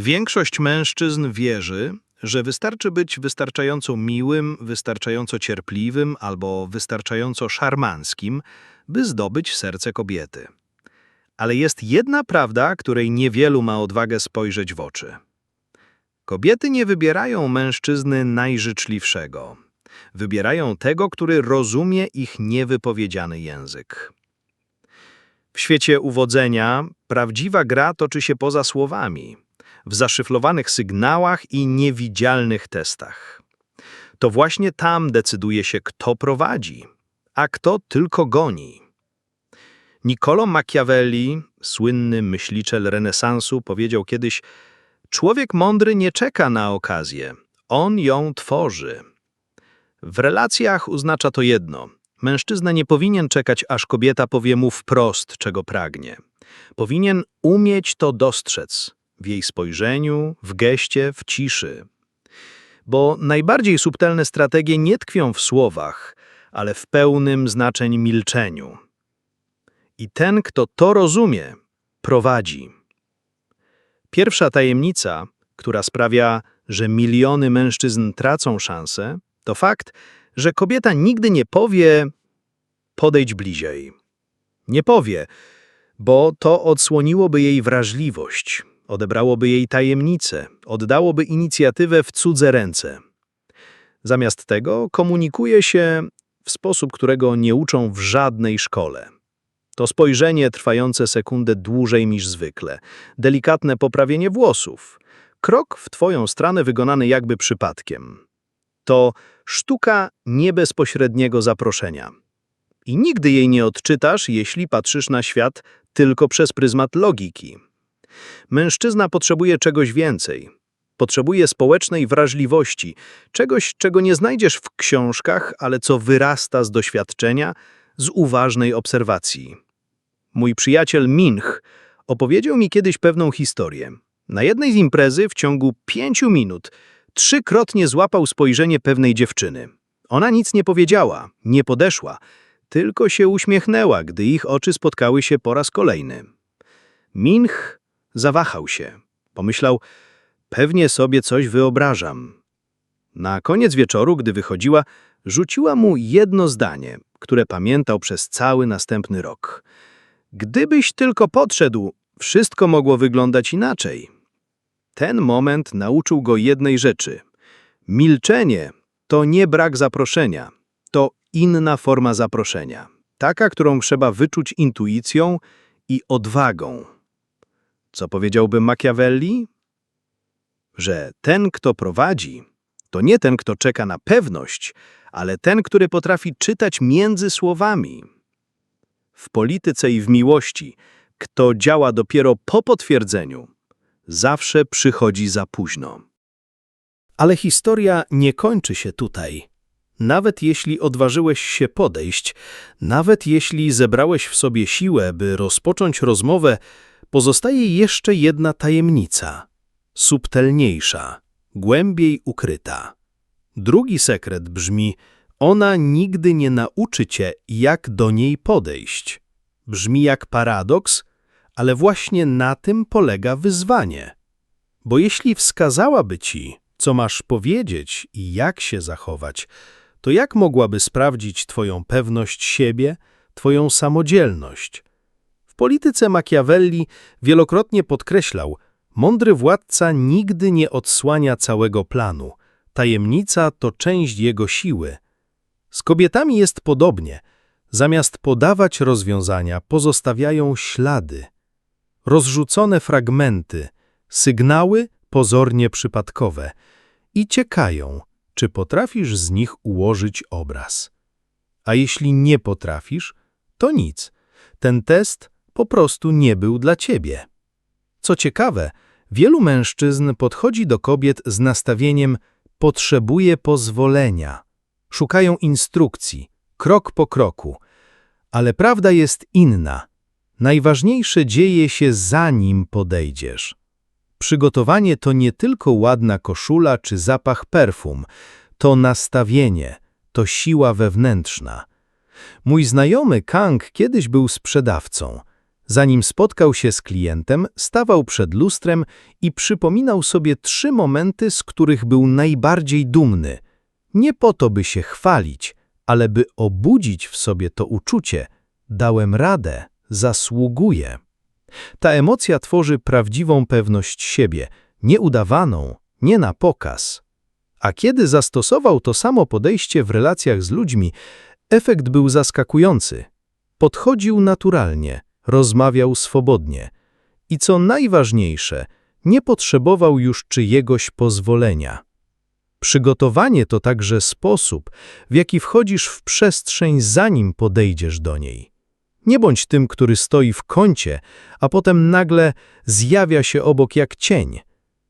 Większość mężczyzn wierzy, że wystarczy być wystarczająco miłym, wystarczająco cierpliwym albo wystarczająco szarmanckim, by zdobyć serce kobiety. Ale jest jedna prawda, której niewielu ma odwagę spojrzeć w oczy. Kobiety nie wybierają mężczyzny najżyczliwszego. Wybierają tego, który rozumie ich niewypowiedziany język. W świecie uwodzenia prawdziwa gra toczy się poza słowami, w zaszyflowanych sygnałach i niewidzialnych testach. To właśnie tam decyduje się, kto prowadzi, a kto tylko goni. Niccolo Machiavelli, słynny myśliciel renesansu, powiedział kiedyś: Człowiek mądry nie czeka na okazję, on ją tworzy. W relacjach oznacza to jedno. Mężczyzna nie powinien czekać, aż kobieta powie mu wprost, czego pragnie. Powinien umieć to dostrzec w jej spojrzeniu, w geście, w ciszy. Bo najbardziej subtelne strategie nie tkwią w słowach, ale w pełnym znaczeń milczeniu. I ten, kto to rozumie, prowadzi. Pierwsza tajemnica, która sprawia, że miliony mężczyzn tracą szansę, to fakt, że kobieta nigdy nie powie podejdź bliżej. Nie powie, bo to odsłoniłoby jej wrażliwość, odebrałoby jej tajemnicę, oddałoby inicjatywę w cudze ręce. Zamiast tego komunikuje się w sposób, którego nie uczą w żadnej szkole. To spojrzenie trwające sekundę dłużej niż zwykle, delikatne poprawienie włosów, krok w twoją stronę wykonany jakby przypadkiem. To sztuka niebezpośredniego zaproszenia. I nigdy jej nie odczytasz, jeśli patrzysz na świat tylko przez pryzmat logiki. Mężczyzna potrzebuje czegoś więcej. Potrzebuje społecznej wrażliwości, czegoś, czego nie znajdziesz w książkach, ale co wyrasta z doświadczenia, z uważnej obserwacji. Mój przyjaciel Minch opowiedział mi kiedyś pewną historię. Na jednej z imprezy w ciągu pięciu minut trzykrotnie złapał spojrzenie pewnej dziewczyny. Ona nic nie powiedziała, nie podeszła, tylko się uśmiechnęła, gdy ich oczy spotkały się po raz kolejny. Minch zawahał się. Pomyślał, pewnie sobie coś wyobrażam. Na koniec wieczoru, gdy wychodziła, rzuciła mu jedno zdanie, które pamiętał przez cały następny rok. Gdybyś tylko podszedł, wszystko mogło wyglądać inaczej. Ten moment nauczył go jednej rzeczy. Milczenie to nie brak zaproszenia, to inna forma zaproszenia. Taka, którą trzeba wyczuć intuicją i odwagą. Co powiedziałby Machiavelli? Że ten, kto prowadzi, to nie ten, kto czeka na pewność, ale ten, który potrafi czytać między słowami. W polityce i w miłości, kto działa dopiero po potwierdzeniu, zawsze przychodzi za późno. Ale historia nie kończy się tutaj. Nawet jeśli odważyłeś się podejść, nawet jeśli zebrałeś w sobie siłę, by rozpocząć rozmowę, pozostaje jeszcze jedna tajemnica, subtelniejsza, głębiej ukryta. Drugi sekret brzmi, ona nigdy nie nauczy cię, jak do niej podejść. Brzmi jak paradoks, ale właśnie na tym polega wyzwanie. Bo jeśli wskazałaby ci, co masz powiedzieć i jak się zachować, to jak mogłaby sprawdzić twoją pewność siebie, twoją samodzielność? Polityce Machiavelli wielokrotnie podkreślał, mądry władca nigdy nie odsłania całego planu. Tajemnica to część jego siły. Z kobietami jest podobnie. Zamiast podawać rozwiązania, pozostawiają ślady. Rozrzucone fragmenty, sygnały pozornie przypadkowe i ciekają, czy potrafisz z nich ułożyć obraz. A jeśli nie potrafisz, to nic. Ten test po prostu nie był dla ciebie. Co ciekawe, wielu mężczyzn podchodzi do kobiet z nastawieniem potrzebuje pozwolenia. Szukają instrukcji, krok po kroku. Ale prawda jest inna. Najważniejsze dzieje się zanim podejdziesz. Przygotowanie to nie tylko ładna koszula czy zapach perfum, to nastawienie, to siła wewnętrzna. Mój znajomy Kang kiedyś był sprzedawcą. Zanim spotkał się z klientem, stawał przed lustrem i przypominał sobie trzy momenty, z których był najbardziej dumny. Nie po to, by się chwalić, ale by obudzić w sobie to uczucie. Dałem radę, zasługuję. Ta emocja tworzy prawdziwą pewność siebie, nieudawaną, nie na pokaz. A kiedy zastosował to samo podejście w relacjach z ludźmi, efekt był zaskakujący. Podchodził naturalnie, rozmawiał swobodnie i co najważniejsze, nie potrzebował już czyjegoś pozwolenia. Przygotowanie to także sposób, w jaki wchodzisz w przestrzeń, zanim podejdziesz do niej. Nie bądź tym, który stoi w kącie, a potem nagle zjawia się obok jak cień.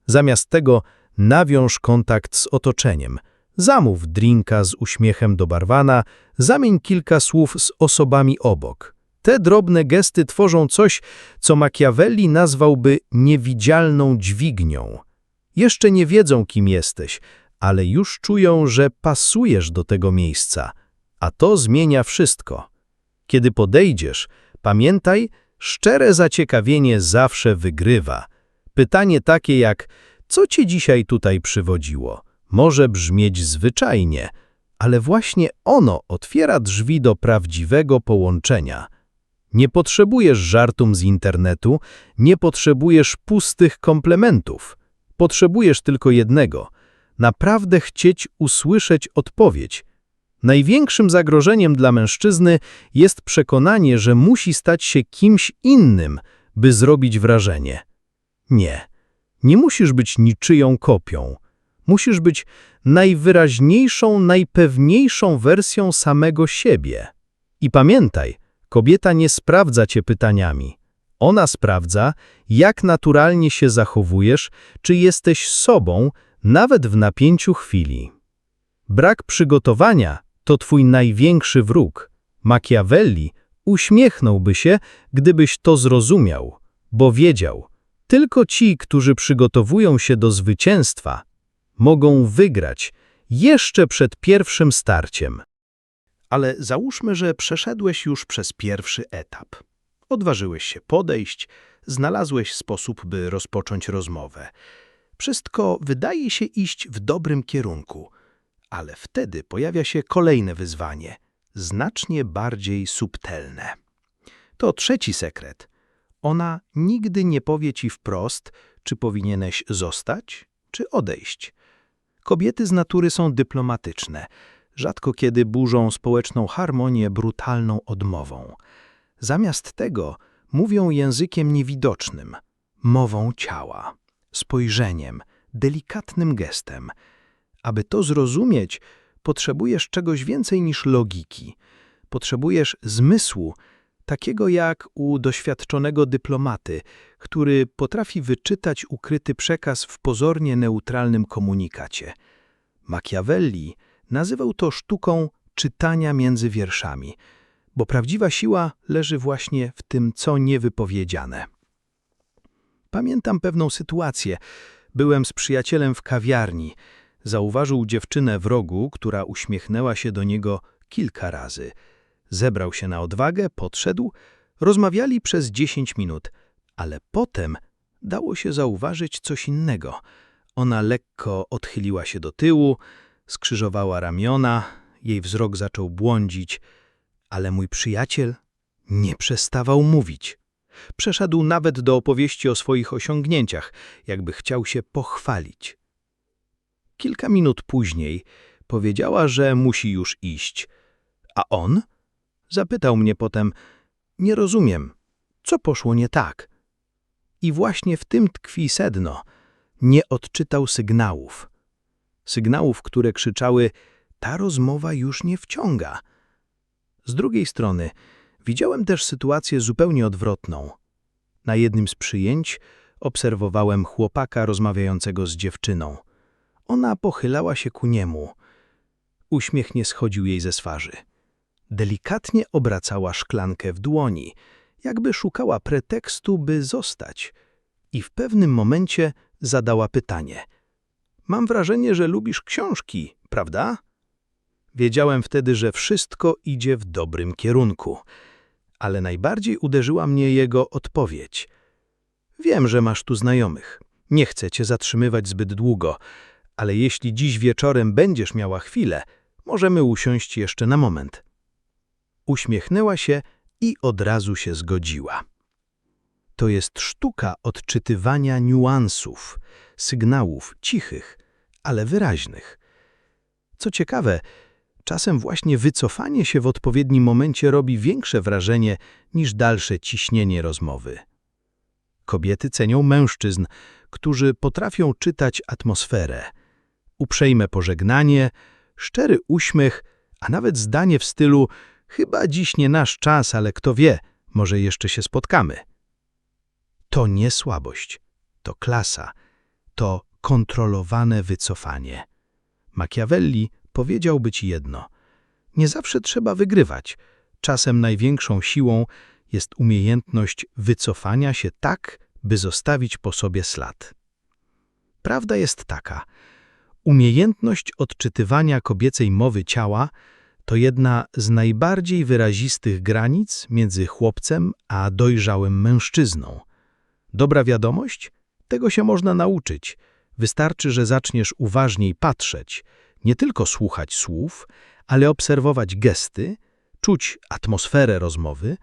Zamiast tego nawiąż kontakt z otoczeniem. Zamów drinka z uśmiechem do barwana, zamień kilka słów z osobami obok. Te drobne gesty tworzą coś, co Machiavelli nazwałby niewidzialną dźwignią. Jeszcze nie wiedzą, kim jesteś, ale już czują, że pasujesz do tego miejsca, a to zmienia wszystko. Kiedy podejdziesz, pamiętaj, szczere zaciekawienie zawsze wygrywa. Pytanie takie jak, co cię dzisiaj tutaj przywodziło, może brzmieć zwyczajnie, ale właśnie ono otwiera drzwi do prawdziwego połączenia. Nie potrzebujesz żartum z internetu, nie potrzebujesz pustych komplementów. Potrzebujesz tylko jednego – naprawdę chcieć usłyszeć odpowiedź. Największym zagrożeniem dla mężczyzny jest przekonanie, że musi stać się kimś innym, by zrobić wrażenie. Nie, nie musisz być niczyją kopią. Musisz być najwyraźniejszą, najpewniejszą wersją samego siebie. I pamiętaj, kobieta nie sprawdza cię pytaniami. Ona sprawdza, jak naturalnie się zachowujesz, czy jesteś sobą, nawet w napięciu chwili. Brak przygotowania to twój największy wróg. Machiavelli uśmiechnąłby się, gdybyś to zrozumiał, bo wiedział, tylko ci, którzy przygotowują się do zwycięstwa, mogą wygrać jeszcze przed pierwszym starciem. Ale załóżmy, że przeszedłeś już przez pierwszy etap. Odważyłeś się podejść, znalazłeś sposób, by rozpocząć rozmowę. Wszystko wydaje się iść w dobrym kierunku, ale wtedy pojawia się kolejne wyzwanie, znacznie bardziej subtelne. To trzeci sekret. Ona nigdy nie powie ci wprost, czy powinieneś zostać, czy odejść. Kobiety z natury są dyplomatyczne, rzadko kiedy burzą społeczną harmonię brutalną odmową. Zamiast tego mówią językiem niewidocznym, mową ciała spojrzeniem, delikatnym gestem. Aby to zrozumieć, potrzebujesz czegoś więcej niż logiki. Potrzebujesz zmysłu, takiego jak u doświadczonego dyplomaty, który potrafi wyczytać ukryty przekaz w pozornie neutralnym komunikacie. Machiavelli nazywał to sztuką czytania między wierszami, bo prawdziwa siła leży właśnie w tym, co niewypowiedziane. Pamiętam pewną sytuację. Byłem z przyjacielem w kawiarni. Zauważył dziewczynę w rogu, która uśmiechnęła się do niego kilka razy. Zebrał się na odwagę, podszedł, rozmawiali przez dziesięć minut, ale potem dało się zauważyć coś innego. Ona lekko odchyliła się do tyłu, skrzyżowała ramiona, jej wzrok zaczął błądzić, ale mój przyjaciel nie przestawał mówić. Przeszedł nawet do opowieści o swoich osiągnięciach, jakby chciał się pochwalić. Kilka minut później powiedziała, że musi już iść. A on? Zapytał mnie potem, nie rozumiem, co poszło nie tak? I właśnie w tym tkwi sedno. Nie odczytał sygnałów. Sygnałów, które krzyczały, ta rozmowa już nie wciąga. Z drugiej strony, Widziałem też sytuację zupełnie odwrotną. Na jednym z przyjęć obserwowałem chłopaka rozmawiającego z dziewczyną. Ona pochylała się ku niemu. Uśmiech nie schodził jej ze swarzy. Delikatnie obracała szklankę w dłoni, jakby szukała pretekstu, by zostać. I w pewnym momencie zadała pytanie. Mam wrażenie, że lubisz książki, prawda? Wiedziałem wtedy, że wszystko idzie w dobrym kierunku ale najbardziej uderzyła mnie jego odpowiedź. Wiem, że masz tu znajomych. Nie chcę cię zatrzymywać zbyt długo, ale jeśli dziś wieczorem będziesz miała chwilę, możemy usiąść jeszcze na moment. Uśmiechnęła się i od razu się zgodziła. To jest sztuka odczytywania niuansów, sygnałów cichych, ale wyraźnych. Co ciekawe, czasem właśnie wycofanie się w odpowiednim momencie robi większe wrażenie niż dalsze ciśnienie rozmowy. Kobiety cenią mężczyzn, którzy potrafią czytać atmosferę. Uprzejme pożegnanie, szczery uśmiech, a nawet zdanie w stylu chyba dziś nie nasz czas, ale kto wie, może jeszcze się spotkamy. To nie słabość, to klasa, to kontrolowane wycofanie. Machiavelli powiedziałby ci jedno. Nie zawsze trzeba wygrywać. Czasem największą siłą jest umiejętność wycofania się tak, by zostawić po sobie ślad. Prawda jest taka. Umiejętność odczytywania kobiecej mowy ciała to jedna z najbardziej wyrazistych granic między chłopcem a dojrzałym mężczyzną. Dobra wiadomość? Tego się można nauczyć. Wystarczy, że zaczniesz uważniej patrzeć, nie tylko słuchać słów, ale obserwować gesty, czuć atmosferę rozmowy,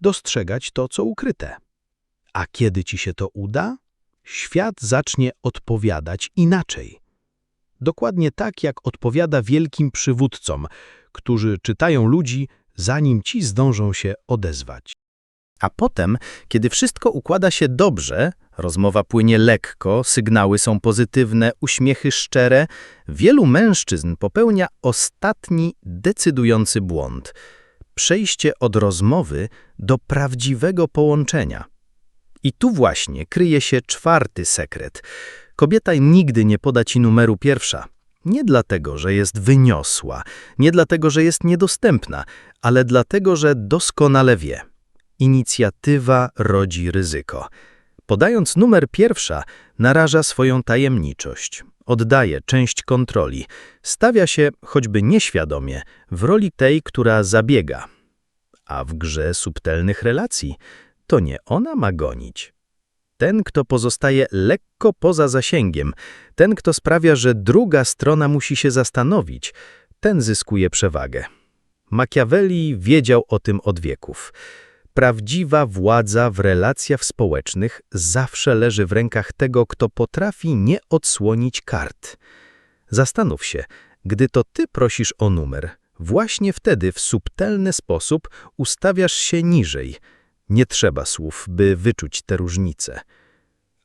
dostrzegać to, co ukryte. A kiedy ci się to uda, świat zacznie odpowiadać inaczej. Dokładnie tak, jak odpowiada wielkim przywódcom, którzy czytają ludzi, zanim ci zdążą się odezwać. A potem, kiedy wszystko układa się dobrze, rozmowa płynie lekko, sygnały są pozytywne, uśmiechy szczere, wielu mężczyzn popełnia ostatni, decydujący błąd. Przejście od rozmowy do prawdziwego połączenia. I tu właśnie kryje się czwarty sekret. Kobieta nigdy nie poda ci numeru pierwsza. Nie dlatego, że jest wyniosła, nie dlatego, że jest niedostępna, ale dlatego, że doskonale wie. Inicjatywa rodzi ryzyko. Podając numer pierwsza, naraża swoją tajemniczość, oddaje część kontroli, stawia się, choćby nieświadomie, w roli tej, która zabiega. A w grze subtelnych relacji to nie ona ma gonić. Ten, kto pozostaje lekko poza zasięgiem, ten, kto sprawia, że druga strona musi się zastanowić, ten zyskuje przewagę. Machiavelli wiedział o tym od wieków. Prawdziwa władza w relacjach społecznych zawsze leży w rękach tego, kto potrafi nie odsłonić kart. Zastanów się, gdy to ty prosisz o numer, właśnie wtedy w subtelny sposób ustawiasz się niżej. Nie trzeba słów, by wyczuć te różnice.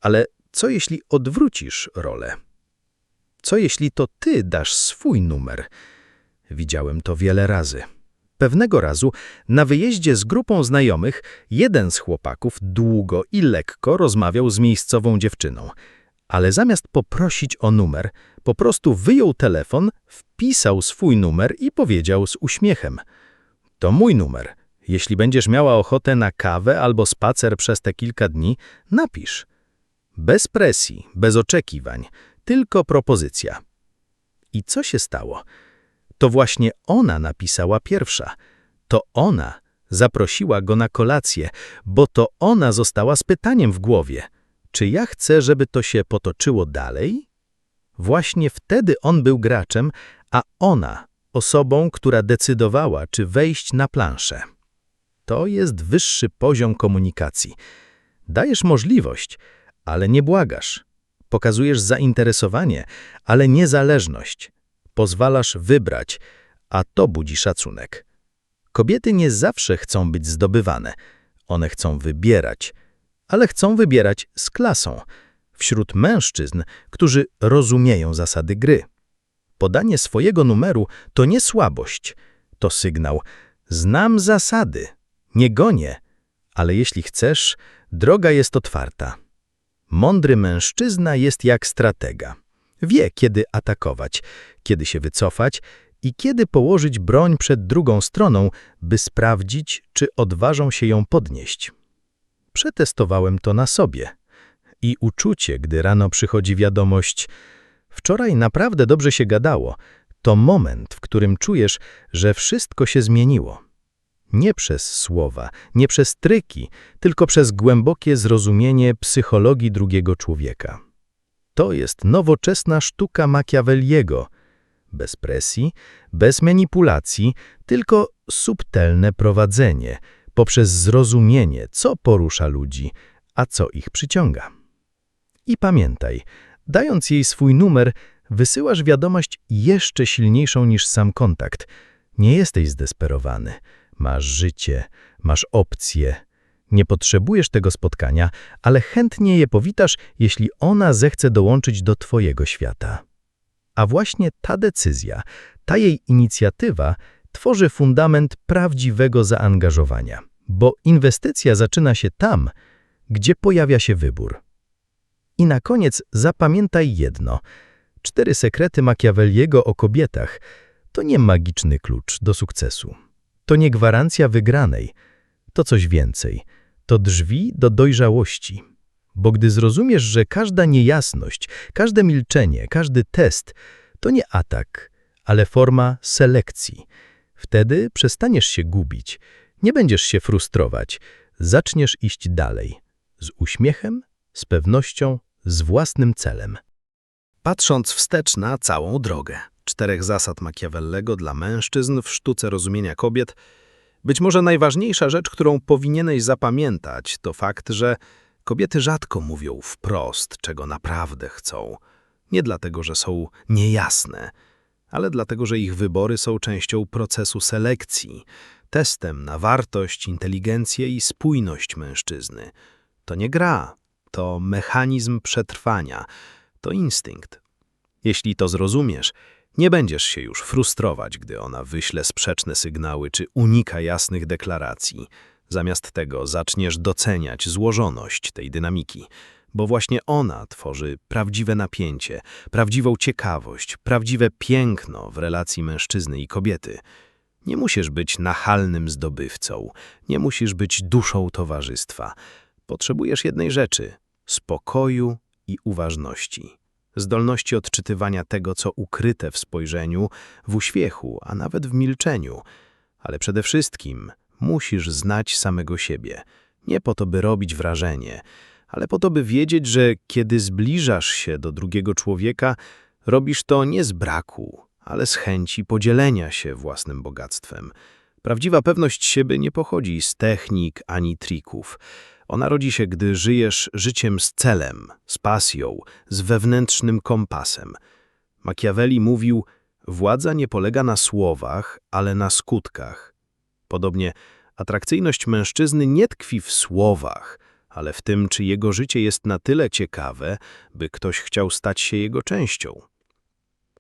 Ale co jeśli odwrócisz rolę? Co jeśli to ty dasz swój numer? Widziałem to wiele razy. Pewnego razu na wyjeździe z grupą znajomych jeden z chłopaków długo i lekko rozmawiał z miejscową dziewczyną, ale zamiast poprosić o numer, po prostu wyjął telefon, wpisał swój numer i powiedział z uśmiechem: To mój numer. Jeśli będziesz miała ochotę na kawę albo spacer przez te kilka dni, napisz. Bez presji, bez oczekiwań, tylko propozycja. I co się stało? To właśnie ona napisała pierwsza. To ona zaprosiła go na kolację, bo to ona została z pytaniem w głowie. Czy ja chcę, żeby to się potoczyło dalej? Właśnie wtedy on był graczem, a ona osobą, która decydowała, czy wejść na planszę. To jest wyższy poziom komunikacji. Dajesz możliwość, ale nie błagasz. Pokazujesz zainteresowanie, ale niezależność. Pozwalasz wybrać, a to budzi szacunek. Kobiety nie zawsze chcą być zdobywane. One chcą wybierać, ale chcą wybierać z klasą, wśród mężczyzn, którzy rozumieją zasady gry. Podanie swojego numeru to nie słabość, to sygnał. Znam zasady, nie gonię, ale jeśli chcesz, droga jest otwarta. Mądry mężczyzna jest jak stratega. Wie, kiedy atakować, kiedy się wycofać i kiedy położyć broń przed drugą stroną, by sprawdzić, czy odważą się ją podnieść. Przetestowałem to na sobie. I uczucie, gdy rano przychodzi wiadomość wczoraj naprawdę dobrze się gadało, to moment, w którym czujesz, że wszystko się zmieniło. Nie przez słowa, nie przez tryki, tylko przez głębokie zrozumienie psychologii drugiego człowieka. To jest nowoczesna sztuka Machiavelliego. Bez presji, bez manipulacji, tylko subtelne prowadzenie, poprzez zrozumienie, co porusza ludzi, a co ich przyciąga. I pamiętaj, dając jej swój numer, wysyłasz wiadomość jeszcze silniejszą niż sam kontakt. Nie jesteś zdesperowany. Masz życie, masz opcje. Nie potrzebujesz tego spotkania, ale chętnie je powitasz, jeśli ona zechce dołączyć do twojego świata. A właśnie ta decyzja, ta jej inicjatywa tworzy fundament prawdziwego zaangażowania, bo inwestycja zaczyna się tam, gdzie pojawia się wybór. I na koniec zapamiętaj jedno. Cztery sekrety Machiavelliego o kobietach to nie magiczny klucz do sukcesu. To nie gwarancja wygranej. To coś więcej. To drzwi do dojrzałości. Bo gdy zrozumiesz, że każda niejasność, każde milczenie, każdy test to nie atak, ale forma selekcji, wtedy przestaniesz się gubić, nie będziesz się frustrować, zaczniesz iść dalej. Z uśmiechem, z pewnością, z własnym celem. Patrząc wstecz na całą drogę, czterech zasad Machiavellego dla mężczyzn w sztuce rozumienia kobiet, być może najważniejsza rzecz, którą powinieneś zapamiętać, to fakt, że kobiety rzadko mówią wprost, czego naprawdę chcą. Nie dlatego, że są niejasne, ale dlatego, że ich wybory są częścią procesu selekcji, testem na wartość, inteligencję i spójność mężczyzny. To nie gra, to mechanizm przetrwania, to instynkt. Jeśli to zrozumiesz, nie będziesz się już frustrować, gdy ona wyśle sprzeczne sygnały czy unika jasnych deklaracji. Zamiast tego zaczniesz doceniać złożoność tej dynamiki, bo właśnie ona tworzy prawdziwe napięcie, prawdziwą ciekawość, prawdziwe piękno w relacji mężczyzny i kobiety. Nie musisz być nachalnym zdobywcą, nie musisz być duszą towarzystwa. Potrzebujesz jednej rzeczy – spokoju i uważności. Zdolności odczytywania tego, co ukryte w spojrzeniu, w uśmiechu, a nawet w milczeniu. Ale przede wszystkim musisz znać samego siebie. Nie po to, by robić wrażenie, ale po to, by wiedzieć, że kiedy zbliżasz się do drugiego człowieka, robisz to nie z braku, ale z chęci podzielenia się własnym bogactwem. Prawdziwa pewność siebie nie pochodzi z technik ani trików. Ona rodzi się, gdy żyjesz życiem z celem, z pasją, z wewnętrznym kompasem. Machiavelli mówił, władza nie polega na słowach, ale na skutkach. Podobnie, atrakcyjność mężczyzny nie tkwi w słowach, ale w tym, czy jego życie jest na tyle ciekawe, by ktoś chciał stać się jego częścią.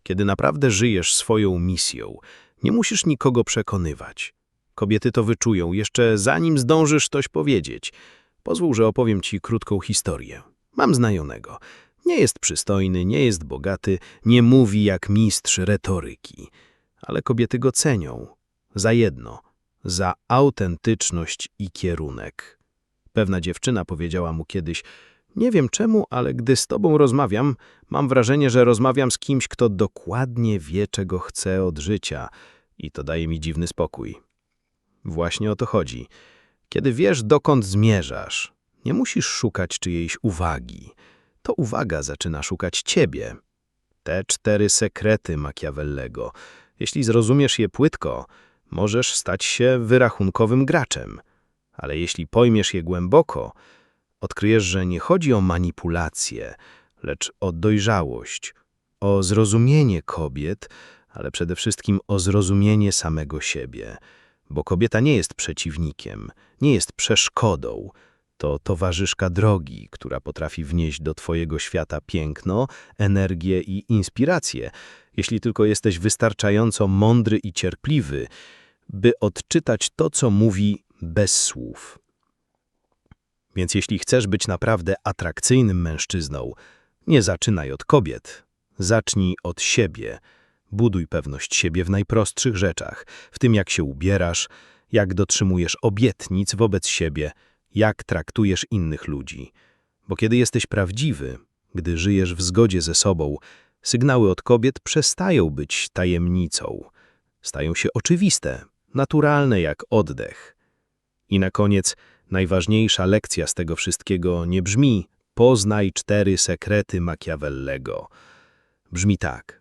Kiedy naprawdę żyjesz swoją misją, nie musisz nikogo przekonywać. Kobiety to wyczują, jeszcze zanim zdążysz coś powiedzieć. Pozwól, że opowiem ci krótką historię. Mam znajomego. Nie jest przystojny, nie jest bogaty, nie mówi jak mistrz retoryki. Ale kobiety go cenią. Za jedno. Za autentyczność i kierunek. Pewna dziewczyna powiedziała mu kiedyś, nie wiem czemu, ale gdy z tobą rozmawiam, mam wrażenie, że rozmawiam z kimś, kto dokładnie wie, czego chce od życia i to daje mi dziwny spokój. Właśnie o to chodzi. Kiedy wiesz, dokąd zmierzasz, nie musisz szukać czyjejś uwagi. To uwaga zaczyna szukać ciebie. Te cztery sekrety Machiavellego. Jeśli zrozumiesz je płytko, możesz stać się wyrachunkowym graczem. Ale jeśli pojmiesz je głęboko, odkryjesz, że nie chodzi o manipulację, lecz o dojrzałość, o zrozumienie kobiet, ale przede wszystkim o zrozumienie samego siebie. Bo kobieta nie jest przeciwnikiem, nie jest przeszkodą. To towarzyszka drogi, która potrafi wnieść do twojego świata piękno, energię i inspirację, jeśli tylko jesteś wystarczająco mądry i cierpliwy, by odczytać to, co mówi bez słów. Więc jeśli chcesz być naprawdę atrakcyjnym mężczyzną, nie zaczynaj od kobiet. Zacznij od siebie. Buduj pewność siebie w najprostszych rzeczach, w tym jak się ubierasz, jak dotrzymujesz obietnic wobec siebie, jak traktujesz innych ludzi. Bo kiedy jesteś prawdziwy, gdy żyjesz w zgodzie ze sobą, sygnały od kobiet przestają być tajemnicą. Stają się oczywiste, naturalne jak oddech. I na koniec najważniejsza lekcja z tego wszystkiego nie brzmi poznaj cztery sekrety Machiavellego. Brzmi tak.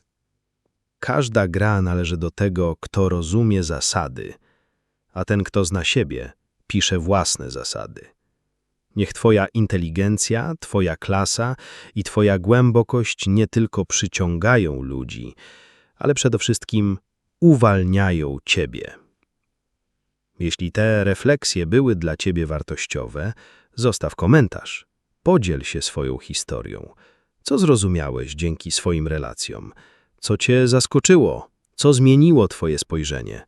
Każda gra należy do tego, kto rozumie zasady, a ten, kto zna siebie, pisze własne zasady. Niech twoja inteligencja, twoja klasa i twoja głębokość nie tylko przyciągają ludzi, ale przede wszystkim uwalniają ciebie. Jeśli te refleksje były dla ciebie wartościowe, zostaw komentarz. Podziel się swoją historią. Co zrozumiałeś dzięki swoim relacjom? Co cię zaskoczyło? Co zmieniło twoje spojrzenie?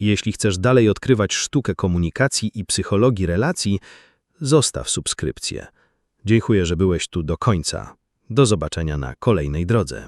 Jeśli chcesz dalej odkrywać sztukę komunikacji i psychologii relacji, zostaw subskrypcję. Dziękuję, że byłeś tu do końca. Do zobaczenia na kolejnej drodze.